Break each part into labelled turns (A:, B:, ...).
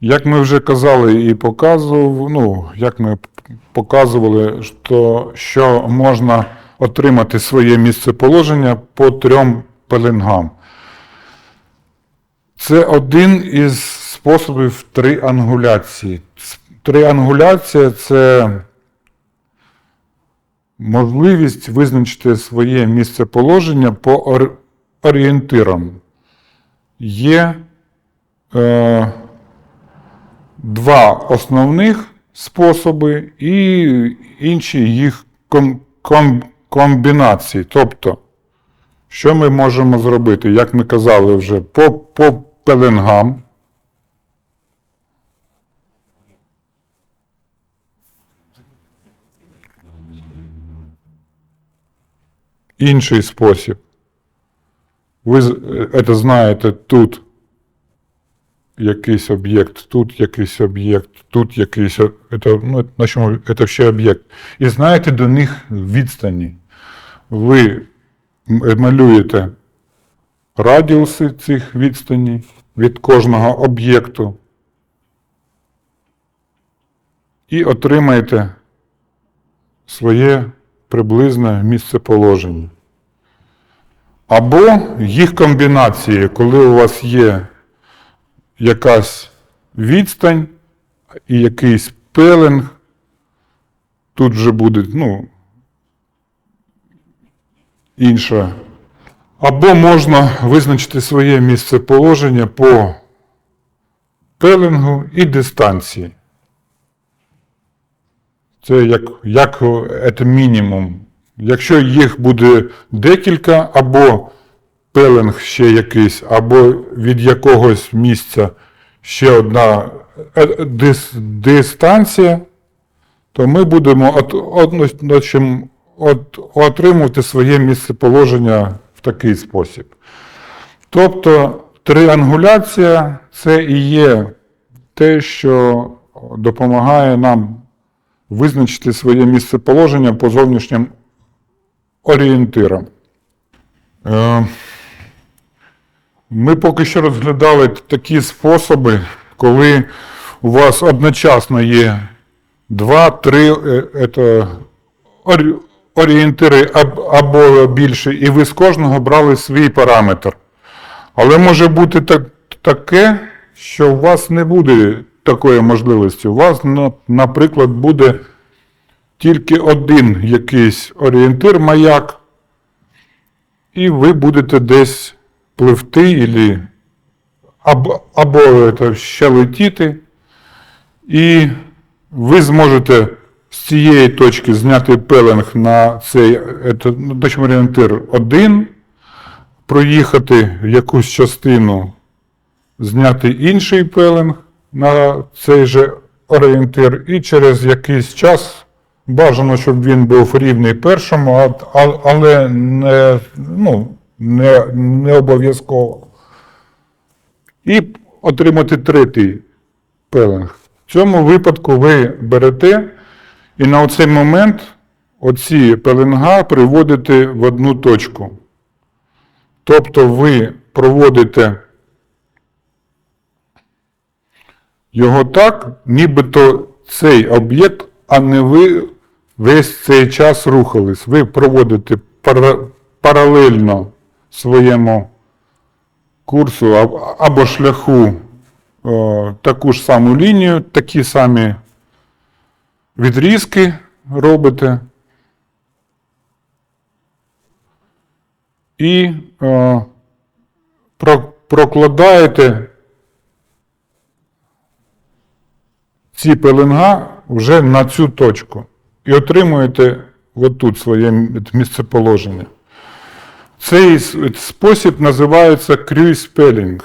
A: Як ми вже казали і показував, ну, як ми показували, що, що можна отримати своє місцеположення по трьом пеленгам. Це один із способів триангуляції. Триангуляція це можливість визначити своє місцеположення по ор- орієнтирам. Є е, два основних способи і інші їх ком, ком, комбінації. Тобто, що ми можемо зробити, як ми казали вже, по, по пеленгам. Інший спосіб. Ви це знаєте тут якийсь об'єкт, тут якийсь об'єкт, тут якийсь. Это, ну, на чому це ще об'єкт. І знаєте до них відстані. Ви малюєте радіуси цих відстані від кожного об'єкту і отримаєте своє приблизне місцеположення. Або їх комбінації, коли у вас є якась відстань і якийсь пеленг, тут вже буде, ну, інша. Або можна визначити своє місцеположення по пеленгу і дистанції. Це як, як це мінімум. Якщо їх буде декілька, або пеленг ще якийсь, або від якогось місця ще одна е, дис, дистанція, то ми будемо от, чим- от, отримувати своє місцеположення в такий спосіб. Тобто триангуляція це і є те, що допомагає нам визначити своє місцеположення по зовнішнім орієнтирам. Е, Ми поки що розглядали такі способи, коли у вас одночасно є два-три е, орієнтири або більше, і ви з кожного брали свій параметр. Але може бути так, таке, що у вас не буде такої можливості. У вас, наприклад, буде тільки один якийсь орієнтир, маяк, і ви будете десь пливти або, або це, ще летіти, і ви зможете з цієї точки зняти пеленг на цей це, ну, точно орієнтир 1, проїхати якусь частину, зняти інший пеленг на цей же орієнтир, і через якийсь час бажано, щоб він був рівний першому, але не, ну, не, не обов'язково. І отримати третій пеленг. В цьому випадку ви берете і на оцей момент оці пеленга приводите в одну точку. Тобто ви проводите його так, нібито цей об'єкт, а не ви весь цей час рухались. Ви проводите пара- паралельно своєму курсу або шляху о, таку ж саму лінію, такі самі відрізки робите. І е, про- прокладаєте ці пеленга вже на цю точку. І отримуєте отут своє місцеположення. Цей спосіб називається spelling.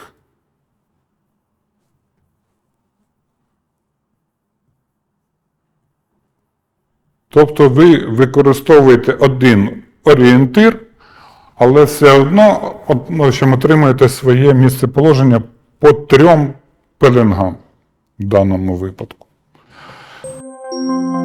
A: Тобто ви використовуєте один орієнтир, але все одно ну, отримуєте своє місцеположення по трьом пеленгам в даному випадку. Música